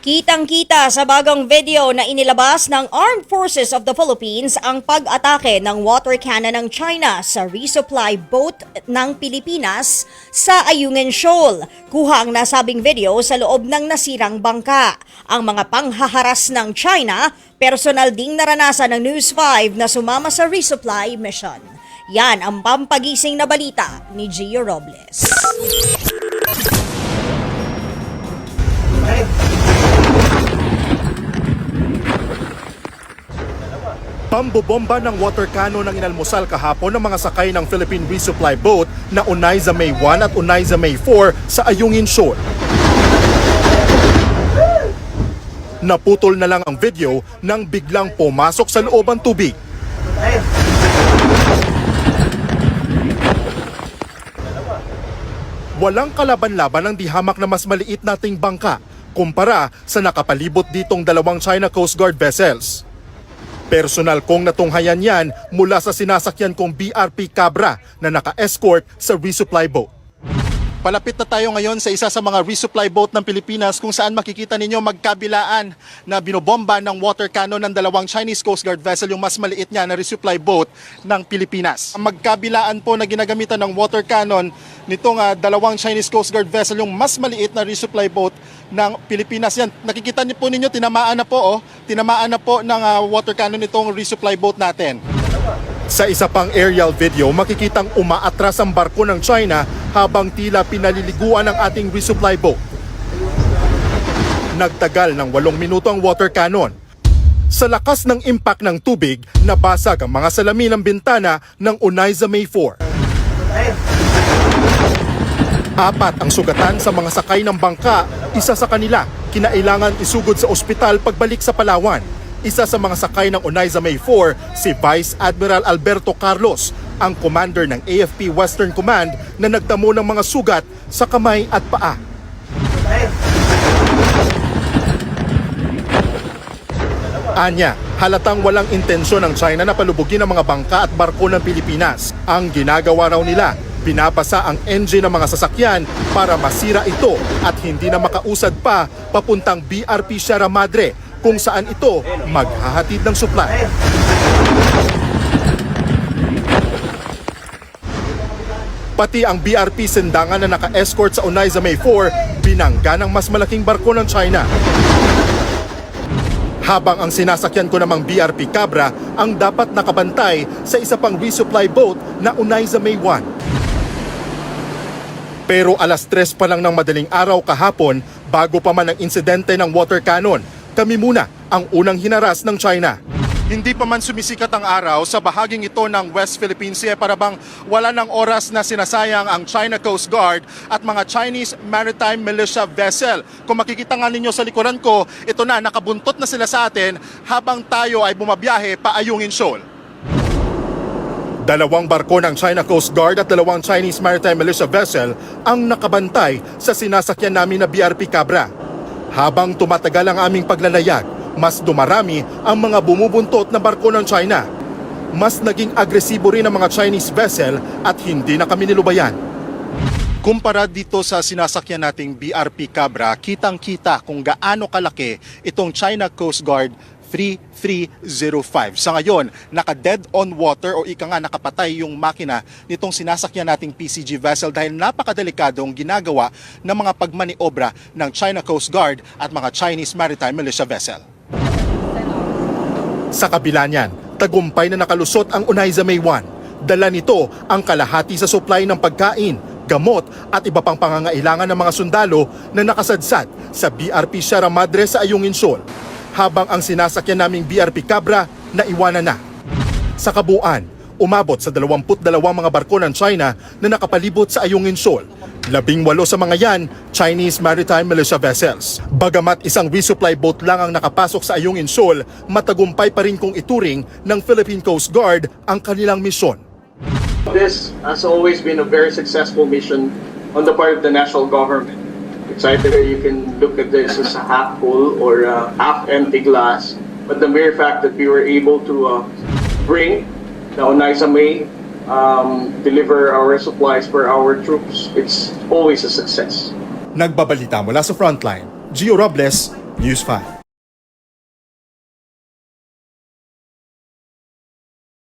Kitang-kita sa bagong video na inilabas ng Armed Forces of the Philippines ang pag-atake ng water cannon ng China sa resupply boat ng Pilipinas sa Ayungin Shoal. Kuha ang nasabing video sa loob ng nasirang bangka. Ang mga panghaharas ng China, personal ding naranasan ng News 5 na sumama sa resupply mission. Yan ang pampagising na balita ni Gio Robles. Pambobomba ng water cannon ng inalmusal kahapon ng mga sakay ng Philippine Resupply Boat na Unayza May 1 at Unayza May 4 sa Ayungin Shoal. Naputol na lang ang video nang biglang pumasok sa loob ang tubig. Walang kalaban-laban ang dihamak na mas maliit nating bangka kumpara sa nakapalibot ditong dalawang China Coast Guard vessels. Personal kong natunghayan yan mula sa sinasakyan kong BRP Cabra na naka-escort sa resupply boat. Palapit na tayo ngayon sa isa sa mga resupply boat ng Pilipinas kung saan makikita ninyo magkabilaan na binobomba ng water cannon ng dalawang Chinese Coast Guard vessel yung mas maliit niya na resupply boat ng Pilipinas. Ang magkabilaan po na ginagamitan ng water cannon nitong ah, dalawang Chinese Coast Guard vessel yung mas maliit na resupply boat ng Pilipinas. Yan, nakikita niyo po ninyo, tinamaan na po, oh, tinamaan na po ng ah, water cannon itong resupply boat natin. Sa isa pang aerial video, makikitang umaatras ang barko ng China habang tila pinaliliguan ng ating resupply boat. Nagtagal ng walong minuto ang water cannon. Sa lakas ng impact ng tubig, nabasag ang mga salamin ng bintana ng Unayza May 4. Apat ang sugatan sa mga sakay ng bangka, isa sa kanila kinailangan isugod sa ospital pagbalik sa Palawan. Isa sa mga sakay ng Unayza May 4, si Vice Admiral Alberto Carlos, ang commander ng AFP Western Command na nagtamo ng mga sugat sa kamay at paa. Anya, halatang walang intensyon ng China na palubugin ang mga bangka at barko ng Pilipinas. Ang ginagawa raw nila, pinapasa ang engine ng mga sasakyan para masira ito at hindi na makausad pa papuntang BRP Sierra Madre kung saan ito maghahatid ng supply. Pati ang BRP Sendangan na naka-escort sa Unayza May 4 binangga ng mas malaking barko ng China. Habang ang sinasakyan ko namang BRP Cabra ang dapat nakabantay sa isa pang resupply boat na Unayza May 1. Pero alas tres pa lang ng madaling araw kahapon bago pa man ang insidente ng water cannon, kami muna ang unang hinaras ng China. Hindi pa man sumisikat ang araw sa bahaging ito ng West Philippine Sea para bang wala ng oras na sinasayang ang China Coast Guard at mga Chinese Maritime Militia Vessel. Kung makikita nga ninyo sa likuran ko, ito na, nakabuntot na sila sa atin habang tayo ay bumabiyahe pa Ayungin Shoal. Dalawang barko ng China Coast Guard at dalawang Chinese Maritime Militia Vessel ang nakabantay sa sinasakyan namin na BRP Cabra. Habang tumatagal ang aming paglalayag, mas dumarami ang mga bumubuntot na barko ng China. Mas naging agresibo rin ang mga Chinese vessel at hindi na kami nilubayan. Kumpara dito sa sinasakyan nating BRP Cabra, kitang-kita kung gaano kalaki itong China Coast Guard 3305. Sa ngayon, naka-dead on water o ika nga nakapatay yung makina nitong sinasakyan nating PCG vessel dahil napakadelikadong ginagawa ng mga pagmaniobra ng China Coast Guard at mga Chinese Maritime Militia Vessel. Sa kabila niyan, tagumpay na nakalusot ang Unayza May 1. Dala nito ang kalahati sa supply ng pagkain, gamot at iba pang pangangailangan ng mga sundalo na nakasadsad sa BRP Sierra Madre sa Ayungin Shoal. Habang ang sinasakyan naming BRP Cabra na iwanan na. Sa kabuuan, umabot sa 22 mga barko ng China na nakapalibot sa Ayungin Shoal. Labing walo sa mga yan, Chinese Maritime Militia Vessels. Bagamat isang resupply boat lang ang nakapasok sa Ayungin Shoal, matagumpay pa rin kung ituring ng Philippine Coast Guard ang kanilang misyon. This has always been a very successful mission on the part of the national government. It's either you can look at this as a half full or a half empty glass, but the mere fact that we were able to uh, bring the Onaisa May, um, deliver our supplies for our troops, it's always a success. Nagbabalita mula sa Frontline, Gio Robles, News 5.